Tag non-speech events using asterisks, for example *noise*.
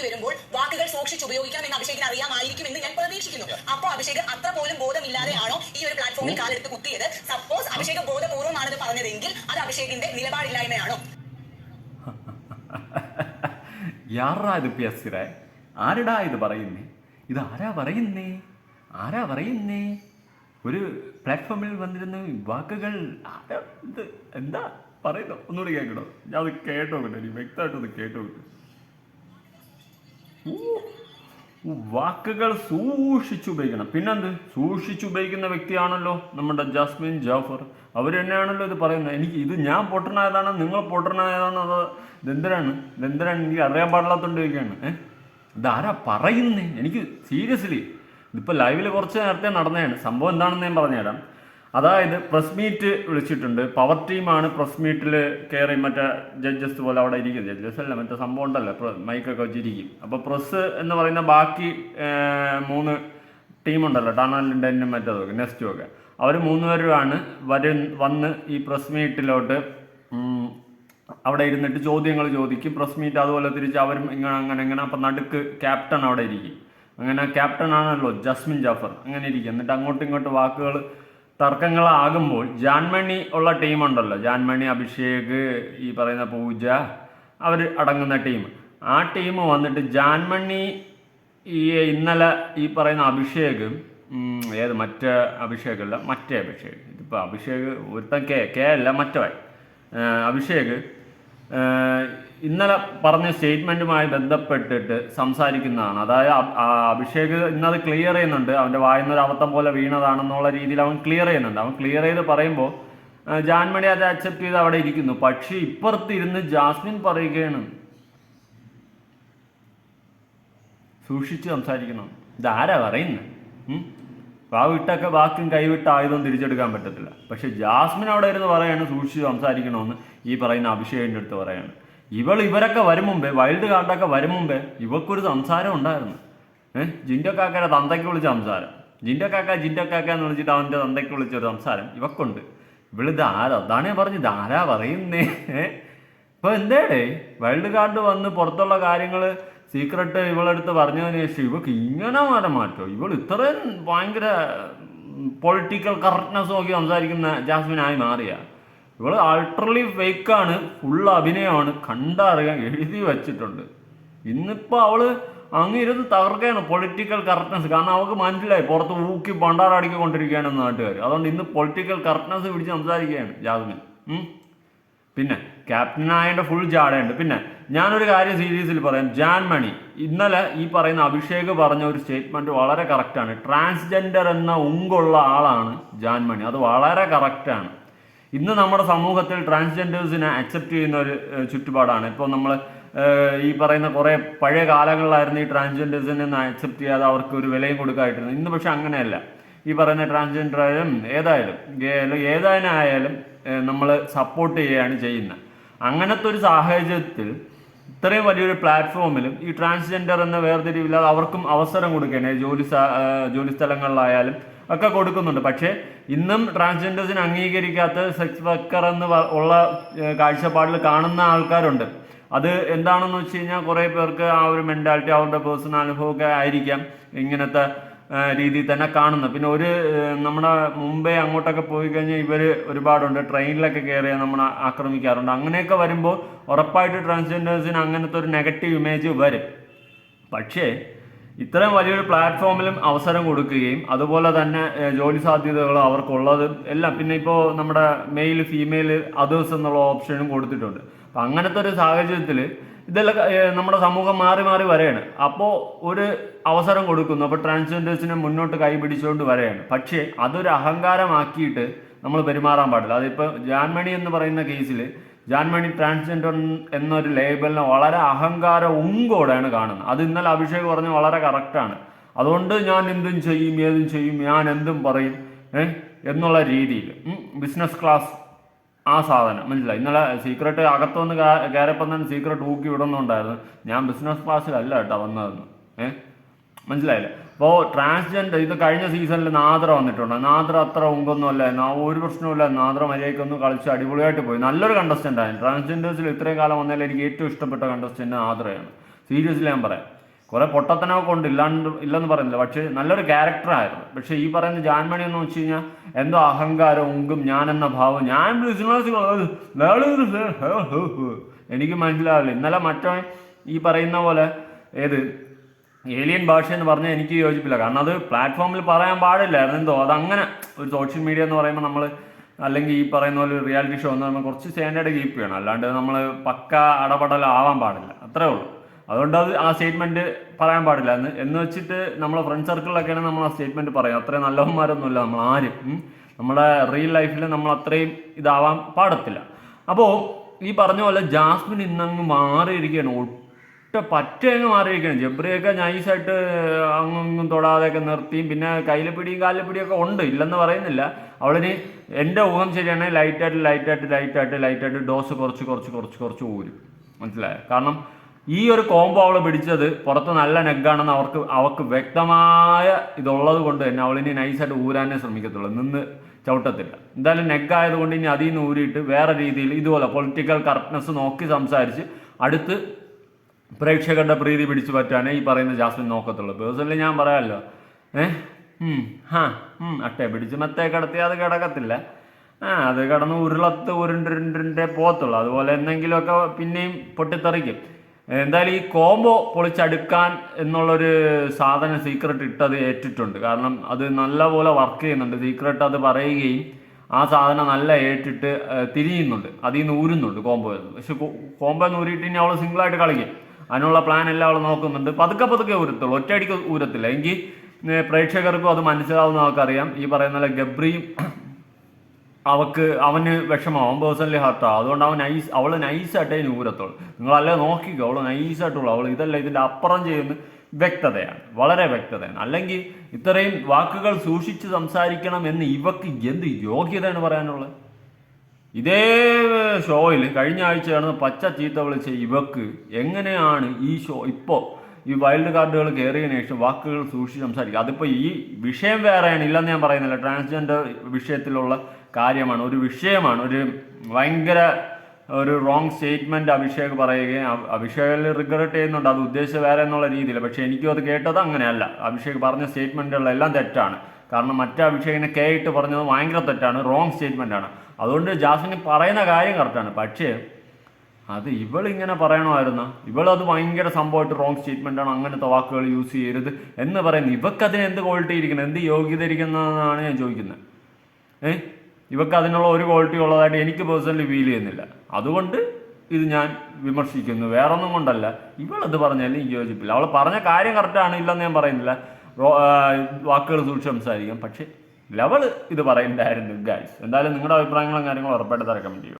വേദിയിലേക്ക് വരുമ്പോൾ വാക്കുകൾ സൂക്ഷിച്ച് ഉപയോഗിക്കണം എന്ന് അഭിഷേകിന് അറിയാമായിരിക്കും എന്ന് ഞാൻ പ്രതീക്ഷിക്കുന്നു. അപ്പോൾ അഭിഷേക് അത്ര പോലും ബോധമില്ലാതെയാണോ ഈ ഒരു പ്ലാറ്റ്ഫോമിൽ കാലെടുത്ത് കുത്തിയത്? സപ്പോസ് അഭിഷേക് ബോധപൂർവമാണത് പറഞ്ഞതെങ്കിൽ അത് അഭിഷേകിന്റെ നിലപാടില്ലായ്മയാണോ? *laughs* യാറാ ഇത് ആരടാ ഇത് പറയുന്നേ? ഇത് ആരാ പറയുന്നേ? ആരാ പറയുന്നേ? ഒരു പ്ലാറ്റ്ഫോമിൽ വന്നിരുന്ന വാക്കുകൾ ഇത് എന്താ പറയുന്നു? ഒന്നുകൂടി കേൾക്കണോ? ഞാൻ അത് കേട്ടോ കേട്ടോ ഇനി വ്യക്തമായിട്ടൊന്ന് കേട്ടോ കേട്ടോ വാക്കുകൾ സൂക്ഷിച്ചുപയോഗിക്കണം. പിന്നെന്ത്? സൂക്ഷിച്ചുപയോഗിക്കുന്ന വ്യക്തിയാണല്ലോ നമ്മുടെ ജാസ്മിൻ ജാഫർ. അവർ തന്നെയാണല്ലോ ഇത് പറയുന്നത്? എനിക്ക് ഇത് ഞാൻ പൊട്ടനായതാണ് നിങ്ങൾ പൊട്ടനായതാണോ അത് ദന്തരാണ് ദന്തരാണ് എനിക്ക് അറിയാൻ പാടില്ലാത്തോണ്ട് ചോദിക്കുകയാണ് ഏഹ് ഇതാരാ പറയുന്നേ? എനിക്ക് സീരിയസ്ലി ഇതിപ്പോൾ ലൈവിൽ കുറച്ച് നേരത്തെ നടന്നതാണ്. സംഭവം എന്താണെന്ന് ഞാൻ പറഞ്ഞുതരാം. അതായത് പ്രസ് മീറ്റ് വിളിച്ചിട്ടുണ്ട്. പവർ ടീമാണ് പ്രസ് മീറ്റിൽ കയറി മറ്റേ ജഡ്ജസ് പോലെ അവിടെ ഇരിക്കും ജഡ്ജസ് അല്ല മറ്റേ സംഭവം ഉണ്ടല്ലോ. മൈക്കൊക്കെ വെച്ചിരിക്കും അപ്പോൾ പ്രസ് എന്ന് പറയുന്ന ബാക്കി മൂന്ന് ടീമുണ്ടല്ലോ ടണലിന്റെ എന്നും മറ്റേതൊക്കെ നെസ്റ്റും ഒക്കെ. അവർ മൂന്നുപേരുമാണ് വരു വന്ന് ഈ പ്രസ് മീറ്റിലോട്ട് അവിടെ ഇരുന്നിട്ട് ചോദ്യങ്ങൾ ചോദിക്കും. പ്രസ് മീറ്റ് അതുപോലെ തിരിച്ച് അവരും ഇങ്ങനെ അങ്ങനെ ഇങ്ങനെ. അപ്പം നടുക്ക് ക്യാപ്റ്റൻ അവിടെ ഇരിക്കും. അങ്ങനെ ക്യാപ്റ്റൻ ആണല്ലോ ജസ്മിൻ ജാഫർ. അങ്ങനെ ഇരിക്കും. എന്നിട്ട് അങ്ങോട്ടും ഇങ്ങോട്ടും വാക്കുകൾ തർക്കങ്ങളാകുമ്പോൾ ജാൻമണി ഉള്ള ടീമുണ്ടല്ലോ. ജാൻമണി അഭിഷേക് ഈ പറയുന്ന പൂജ അവർ അടങ്ങുന്ന ടീം. ആ ടീം വന്നിട്ട് ജാൻമണി ഈ ഇന്നലെ ഈ പറയുന്ന അഭിഷേക് ഏത് മറ്റേ അഭിഷേകല്ല മറ്റേ അഭിഷേക്. ഇതിപ്പോൾ അഭിഷേക് ഒരുത്തൻ കെ കെ അല്ല മറ്റവൻ. അഭിഷേക് ഇന്നലെ പറഞ്ഞ സ്റ്റേറ്റ്മെന്റുമായി ബന്ധപ്പെട്ടിട്ട് സംസാരിക്കുന്നതാണ്. അതായത് അഭിഷേക് ഇന്നത് ക്ലിയർ ചെയ്യുന്നുണ്ട്. അവന്റെ വായുന്നൊരു അബദ്ധം പോലെ വീണതാണെന്നുള്ള രീതിയിൽ അവൻ ക്ലിയർ ചെയ്യുന്നുണ്ട്. അവൻ ക്ലിയർ ചെയ്ത് പറയുമ്പോൾ ജാൻമണി അത് അക്സെപ്റ്റ് ചെയ്ത് അവിടെ ഇരിക്കുന്നു. പക്ഷേ ഇപ്പുറത്തിരുന്ന് ജാസ്മിൻ പറയുകയാണ്. സൂക്ഷിച്ച് സംസാരിക്കണം ഇതാരാ പറയുന്നത് വാവിട്ടൊക്കെ വാക്കും കൈവിട്ട ആയുധം തിരിച്ചെടുക്കാൻ പറ്റത്തില്ല. പക്ഷെ ജാസ്മിൻ അവിടെ ഇരുന്ന് പറയാണ് സൂക്ഷിച്ച് സംസാരിക്കണമെന്ന് ഈ പറയുന്ന അഭിഷേകിന്റെ അടുത്ത് പറയാണ്. ഇവൾ ഇവരൊക്കെ വരും മുമ്പേ വൈൽഡ് കാർഡൊക്കെ വരും മുമ്പേ ഇവക്കൊരു സംസാരം ഉണ്ടായിരുന്നു. ഏഹ് ജിൻഡോ കാക്കയുടെ തന്തയ്ക്ക് വിളിച്ച സംസാരം. ജിൻഡോ കാക്ക ജിൻഡോ കാക്ക എന്ന് വിളിച്ചിട്ട് അവന്റെ തന്തയ്ക്ക് വിളിച്ച ഒരു സംസാരം ഇവക്കുണ്ട്. ഇവളിത് ആരാ? അതാണ് ഞാൻ പറഞ്ഞത് ആരാ പറയുന്നേ? ഇപ്പൊ എന്തേടേ? വൈൽഡ് കാർഡ് വന്ന് പുറത്തുള്ള കാര്യങ്ങൾ സീക്രട്ട് ഇവളെടുത്ത് പറഞ്ഞതിന് ശേഷം ഇവക്ക് ഇങ്ങനെ വരെ മാറ്റോ. ഇവൾ ഇത്രയും ഭയങ്കര പൊളിറ്റിക്കൽ കറക്റ്റ്നെസ് നോക്കി സംസാരിക്കുന്ന ജാസ്മിനായി മാറിയ. ഇവൾ അൾട്രലി ഫേക്കാണ് ഫുൾ അഭിനയമാണ് കണ്ടറിയാൻ എഴുതി വച്ചിട്ടുണ്ട്. ഇന്നിപ്പോൾ അവൾ അങ്ങ് ഇരുന്ന് തകർക്കുകയാണ് പൊളിറ്റിക്കൽ കറക്റ്റ്നെസ് കാരണം അവൾക്ക് മനസ്സിലായി പുറത്ത് ഊക്കി പണ്ടാറടിക്കി കൊണ്ടിരിക്കുകയാണ് നാട്ടുകാർ അതുകൊണ്ട് ഇന്ന് പൊളിറ്റിക്കൽ കറക്റ്റ്നെസ് പിടിച്ച് സംസാരിക്കുകയാണ് ജാസ്മിൻ. പിന്നെ ക്യാപ്റ്റനായതിന്റെ ഫുൾ ജാടയുണ്ട് പിന്നെ ഞാനൊരു കാര്യം സീരീസിൽ പറയാം. ജാൻ മണി ഇന്നലെ ഈ പറയുന്ന അഭിഷേക് പറഞ്ഞ ഒരു സ്റ്റേറ്റ്മെന്റ് വളരെ കറക്റ്റാണ് ട്രാൻസ്ജെൻഡർ എന്ന ഉങ്കുള്ള ആളാണ് ജാൻ മണി അത് വളരെ കറക്റ്റാണ് ഇന്ന് നമ്മുടെ സമൂഹത്തിൽ ട്രാൻസ്ജെൻഡേഴ്സിനെ അക്സെപ്റ്റ് ചെയ്യുന്ന ഒരു ചുറ്റുപാടാണ്. ഇപ്പോൾ നമ്മൾ ഈ പറയുന്ന കുറേ പഴയ കാലങ്ങളിലായിരുന്നു ഈ ട്രാൻസ്ജെൻഡേഴ്സിനെ അക്സെപ്റ്റ് ചെയ്യാതെ അവർക്ക് ഒരു വിലയും കൊടുക്കായിട്ടിരുന്നത് ഇന്ന് പക്ഷെ അങ്ങനെയല്ല. ഈ പറയുന്ന ട്രാൻസ്ജെൻഡർ ആയാലും ഏതായാലും ഗേ ആയാലും ഏതായാലും നമ്മൾ സപ്പോർട്ട് ചെയ്യുകയാണ് ചെയ്യുന്നത്. അങ്ങനത്തെ ഒരു സാഹചര്യത്തിൽ ഇത്രയും വലിയൊരു പ്ലാറ്റ്ഫോമിലും ഈ ട്രാൻസ്ജെൻഡർ എന്ന വേർതിരിവില്ലാതെ അവർക്കും അവസരം കൊടുക്കണേ ജോലി ജോലി സ്ഥലങ്ങളിലായാലും ഒക്കെ കൊടുക്കുന്നുണ്ട്. പക്ഷേ ഇന്നും ട്രാൻസ്ജെൻഡേഴ്സിന് അംഗീകരിക്കാത്ത സെക്സ് വർക്കർ എന്ന് ഉള്ള കാഴ്ചപ്പാടിൽ കാണുന്ന ആൾക്കാരുണ്ട്. അത് എന്താണെന്ന് വെച്ച് കഴിഞ്ഞാൽ കുറേ പേർക്ക് ആ ഒരു മെന്റാലിറ്റി അവരുടെ പേഴ്സണൽ അനുഭവമൊക്കെ ആയിരിക്കാം. ഇങ്ങനത്തെ രീതിയിൽ തന്നെ കാണുന്നത് പിന്നെ ഒരു നമ്മുടെ മുംബൈ അങ്ങോട്ടൊക്കെ പോയി കഴിഞ്ഞാൽ ഇവർ ഒരുപാടുണ്ട്. ട്രെയിനിലൊക്കെ കയറിയാൽ നമ്മൾ ആക്രമിക്കാറുണ്ട്. അങ്ങനെയൊക്കെ വരുമ്പോൾ ഉറപ്പായിട്ട് ട്രാൻസ്ജെൻഡേഴ്സിന് അങ്ങനത്തെ ഒരു നെഗറ്റീവ് ഇമേജ് വരും. പക്ഷേ ഇത്രയും വലിയൊരു പ്ലാറ്റ്ഫോമിലും അവസരം കൊടുക്കുകയും അതുപോലെ തന്നെ ജോലി സാധ്യതകൾ അവർക്കുള്ളത് എല്ലാം. പിന്നെ ഇപ്പോൾ നമ്മുടെ മെയിൽ ഫീമെയിൽ അതേഴ്സ് എന്നുള്ള ഓപ്ഷനും കൊടുത്തിട്ടുണ്ട്. അപ്പം അങ്ങനത്തെ ഒരു സാഹചര്യത്തിൽ ഇതെല്ലാം നമ്മുടെ സമൂഹം മാറി മാറി വരെയാണ്. അപ്പോൾ ഒരു അവസരം കൊടുക്കുന്നു. അപ്പോൾ ട്രാൻസ്ജെൻഡേഴ്സിനെ മുന്നോട്ട് കൈ പിടിച്ചുകൊണ്ട് വരെയാണ്. പക്ഷേ അതൊരു അഹങ്കാരമാക്കിയിട്ട് നമ്മൾ പെരുമാറാൻ പാടില്ല. അതിപ്പോൾ ജാൻമണി എന്ന് പറയുന്ന കേസിൽ ജാൻമണി ട്രാൻസ്ജെൻഡർ എന്നൊരു ലേബലിനെ വളരെ അഹങ്കാര ഉങ്കോടെയാണ് കാണുന്നത്. അത് ഇന്നലെ അഭിഷേക് പറഞ്ഞ വളരെ കറക്റ്റാണ് അതുകൊണ്ട് ഞാൻ എന്തും ചെയ്യും ഏതും ചെയ്യും ഞാൻ എന്തും പറയും എന്നുള്ള രീതിയിൽ. ബിസിനസ് ക്ലാസ് ആ സാധനം. മനസ്സിലായി? ഇന്നലെ സീക്രട്ട് അകത്തുനിന്ന് കയറിയപ്പം തന്നെ സീക്രട്ട് ഊക്കി വിടുന്നുണ്ടായിരുന്നു. ഞാൻ ബിസിനസ് ക്ലാസ്സിലല്ല കേട്ടോ വന്നതെന്ന്. ഏഹ് മനസ്സിലായില്ലേ? അപ്പോൾ ട്രാൻസ്ജെൻഡർ ഇത് കഴിഞ്ഞ സീസണിൽ നാദ്ര വന്നിട്ടുണ്ട്. നാദ്ര അത്ര ഉങ്കൊന്നും അല്ല ഒരു പ്രശ്നവുമില്ല നാദ്ര മര്യാദയ്ക്കൊന്നും കളിച്ച് അടിപൊളിയായിട്ട് പോയി. നല്ലൊരു കണ്ടസ്റ്റന്റ് ആയിരുന്നു. ട്രാൻസ്ജെൻഡേഴ്സിൽ ഇത്രയും കാലം വന്നതിൽ എനിക്ക് ഏറ്റവും ഇഷ്ടപ്പെട്ട കണ്ടസ്റ്റന്റ് നാദ്രയാണ്. സീരിയസ്ലി ഞാൻ പറയാം. കുറെ പൊട്ടത്തനമൊക്കെ ഉണ്ട് ഇല്ലാണ്ട് ഇല്ലെന്ന് പറയുന്നില്ല. പക്ഷേ നല്ലൊരു ക്യാരക്ടറായിരുന്നു പക്ഷേ ഈ പറയുന്ന ജാൻമണി എന്ന് വെച്ച് കഴിഞ്ഞാൽ എന്തോ അഹങ്കാരം ഉങ്കും ഞാനെന്ന ഭാവം. ഞാൻ ബിസിനസ് എനിക്ക് മനസ്സിലാവില്ല. ഇന്നലെ മറ്റോ ഈ പറയുന്ന പോലെ ഏത്? ഏലിയൻ ഭാഷ എന്ന് പറഞ്ഞാൽ എനിക്ക് യോജിപ്പില്ല. കാരണം അത് പ്ലാറ്റ്ഫോമിൽ പറയാൻ പാടില്ലായിരുന്നു. എന്തോ അതങ്ങനെ ഒരു സോഷ്യൽ മീഡിയ എന്ന് പറയുമ്പോൾ നമ്മൾ അല്ലെങ്കിൽ ഈ പറയുന്ന പോലെ റിയാലിറ്റി ഷോ എന്ന് പറയുമ്പോൾ കുറച്ച് സ്റ്റാൻഡേർഡ് കീപ്പ് ചെയ്യണം. അല്ലാണ്ട് നമ്മൾ പക്ക അടപടലാവാൻ പാടില്ല. അത്രേ ഉള്ളൂ. അതുകൊണ്ട് അത് ആ സ്റ്റേറ്റ്മെന്റ് പറയാൻ പാടില്ല. എന്ന് എന്ന് വെച്ചിട്ട് നമ്മളെ ഫ്രണ്ട് സർക്കിളിലൊക്കെയാണ് നമ്മൾ ആ സ്റ്റേറ്റ്മെന്റ് പറയും. അത്രയും നല്ലവന്മാരൊന്നുമില്ല നമ്മൾ ആരും. നമ്മുടെ റിയൽ ലൈഫിൽ നമ്മൾ അത്രയും ഇതാവാൻ പാടത്തില്ല. അപ്പോൾ ഈ പറഞ്ഞ പോലെ ജാസ്മിൻ ഇന്നങ്ങ് മാറിയിരിക്കുകയാണ്. ഒട്ടും പറ്റങ്ങ് മാറിയിരിക്കുകയാണ്. ജബ്രിയൊക്കെ നൈസായിട്ട് അങ്ങും തൊടാതെ തൊടാതെയൊക്കെ നിർത്തിയും പിന്നെ കയ്യിലിപ്പിടിയും കാലിപ്പിടിയൊക്കെ ഉണ്ട്. ഇല്ലെന്ന് പറയുന്നില്ല. അവളിന് എന്റെ ഊഹം ശരിയാണ്. ലൈറ്റായിട്ട് ലൈറ്റായിട്ട് ലൈറ്റായിട്ട് ലൈറ്റായിട്ട് ഡോസ് കുറച്ച് കുറച്ച് കുറച്ച് കുറച്ച് ഊരും. മനസ്സിലായോ? കാരണം ഈ ഒരു കോംബോ അവൾ പിടിച്ചത് പുറത്ത് നല്ല നെഗാണെന്ന് അവർക്ക് അവർക്ക് വ്യക്തമായ ഇതുള്ളത് കൊണ്ട് തന്നെ അവളിനി നൈസായിട്ട് ഊരാനേ ശ്രമിക്കത്തുള്ളൂ. നിന്ന് ചവിട്ടത്തില്ല. എന്തായാലും നെഗായത് കൊണ്ട് ഇനി അതിൽ നിന്ന് ഊരിയിട്ട് വേറെ രീതിയിൽ ഇതുപോലെ പൊളിറ്റിക്കൽ കറക്റ്റ്നെസ് നോക്കി സംസാരിച്ച് അടുത്ത് പ്രേക്ഷകരുടെ പ്രീതി പിടിച്ചു പറ്റാനേ ഈ പറയുന്ന ജാസ്മിൻ നോക്കത്തുള്ളൂ. പേഴ്സണലി ഞാൻ പറയാമല്ലോ ഏഹ് ഹാ അട്ടെ പിടിച്ച് മത്തേ കിടത്തി അത് കിടക്കത്തില്ല. ആ അത് കിടന്ന് ഉരുളത്ത് ഉരുണ്ടുണ്ടേ പോകത്തുള്ളൂ. അതുപോലെ എന്തെങ്കിലുമൊക്കെ പിന്നെയും പൊട്ടിത്തെറിക്കും. എന്തായാലും ഈ കോംബോ പൊളിച്ചടുക്കാൻ എന്നുള്ളൊരു സാധനം സീക്രട്ട് ഇട്ടത് ഏറ്റിട്ടുണ്ട്. കാരണം അത് നല്ലപോലെ വർക്ക് ചെയ്യുന്നുണ്ട്. സീക്രട്ട് അത് പറയുകയും ആ സാധനം നല്ല ഏറ്റിട്ട് തിരിയുന്നുണ്ട്. അതിൽ നിന്ന് ഊരുന്നുണ്ട് കോംബോ പക്ഷെ കോംബോ ഊരിയിട്ട് ഇനി അവൾ സിംഗിളായിട്ട് കളിക്കും. അതിനുള്ള പ്ലാൻ എല്ലാം അവൾ നോക്കുന്നുണ്ട്. പതുക്കെ പതുക്കെ ഊരത്തുള്ളൂ. ഒറ്റയടിക്ക് ഊരത്തില്ല. എങ്കിൽ പ്രേക്ഷകർക്കും അത് മനസ്സിലാവുന്ന ആൾക്കറിയാം ഈ പറയുന്ന ഗബ്രിയും അവക്ക് അവന് വിഷമാവും പേഴ്സണലി ഹർട്ടാവും അതുകൊണ്ട് അവൻ നൈസ് അവൾ നൈസായിട്ടേ നൂരത്തുള്ളൂ. നിങ്ങളല്ലേ നോക്കിക്കോ അവൾ നൈസായിട്ടുള്ളൂ അവൾ ഇതല്ല ഇതിന്റെ അപ്പുറം ചെയ്യുന്ന വ്യക്തതയാണ്. വളരെ വ്യക്തതയാണ്. അല്ലെങ്കിൽ ഇത്രയും വാക്കുകൾ സൂക്ഷിച്ച് സംസാരിക്കണം എന്ന് ഇവക്ക് എന്ത് യോഗ്യതയാണ് പറയാനുള്ളത്? ഇതേ ഷോയിൽ കഴിഞ്ഞ ആഴ്ച നടന്ന പച്ച ചീത്ത വിളിച്ച ഇവക്ക് എങ്ങനെയാണ് ഈ ഷോ ഇപ്പോൾ ഈ വൈൽഡ് കാർഡുകൾ കയറിയതിനു ശേഷം വാക്കുകൾ സൂക്ഷിച്ച് സംസാരിക്കുക. അതിപ്പോൾ ഈ വിഷയം വേറെയാണ്. ഇല്ലെന്ന് ഞാൻ പറയുന്നില്ല. ട്രാൻസ്ജെൻഡർ വിഷയത്തിലുള്ള കാര്യമാണ്. ഒരു വിഷയമാണ്. ഒരു ഭയങ്കര ഒരു റോങ് സ്റ്റേറ്റ്മെന്റ് അഭിഷേക് പറയുകയും അഭിഷേകിൽ റിഗ്രറ്റ് ചെയ്യുന്നുണ്ട്. അത് ഉദ്ദേശിച്ച വേറെ എന്നുള്ള രീതിയിൽ പക്ഷേ എനിക്കും അത് കേട്ടത് അങ്ങനെയല്ല. അഭിഷേക് പറഞ്ഞ സ്റ്റേറ്റ്മെന്റുകളെല്ലാം തെറ്റാണ്. കാരണം മറ്റേ അഭിഷേകിനെ കെ ഇട്ട് പറഞ്ഞത് ഭയങ്കര തെറ്റാണ്. റോങ് സ്റ്റേറ്റ്മെന്റ് ആണ്. അതുകൊണ്ട് ജാസ്മിന് പറയുന്ന കാര്യം കറക്റ്റാണ് പക്ഷേ അത് ഇവളിങ്ങനെ പറയണമായിരുന്ന. ഇവളത് ഭയങ്കര സംഭവമായിട്ട് റോങ് സ്റ്റേറ്റ്മെന്റ് ആണ്. അങ്ങനത്തെ വാക്കുകൾ യൂസ് ചെയ്യരുത് എന്ന് പറയുന്നത് ഇവക്കതിന് എന്ത് ക്വാളിറ്റി ഇരിക്കുന്നത് എന്ത് യോഗ്യത ഇരിക്കുന്നതെന്നാണ് ഞാൻ ചോദിക്കുന്നത്. ഏ? ഇവക്ക് അതിനുള്ള ഒരു ക്വാളിറ്റി ഉള്ളതായിട്ട് എനിക്ക് പേഴ്സണലി ഫീൽ ചെയ്യുന്നില്ല. അതുകൊണ്ട് ഇത് ഞാൻ വിമർശിക്കുന്നു. വേറൊന്നും കൊണ്ടല്ല. ഇവളത് പറഞ്ഞാലും എനിക്ക് യോജിപ്പില്ല. അവൾ പറഞ്ഞ കാര്യം കറക്റ്റാണ് ഇല്ലെന്ന് ഞാൻ പറയുന്നില്ല. വാക്കുകൾ സൂക്ഷിച്ച് സംസാരിക്കാം. പക്ഷേ ലെവൽ ഇത് പറയണ്ടായിരുന്നു ഗായ്സ് എന്തായാലും നിങ്ങളുടെ അഭിപ്രായങ്ങളും കാര്യങ്ങളും ഉറപ്പായിട്ട് റെക്കമെൻഡ് ചെയ്യും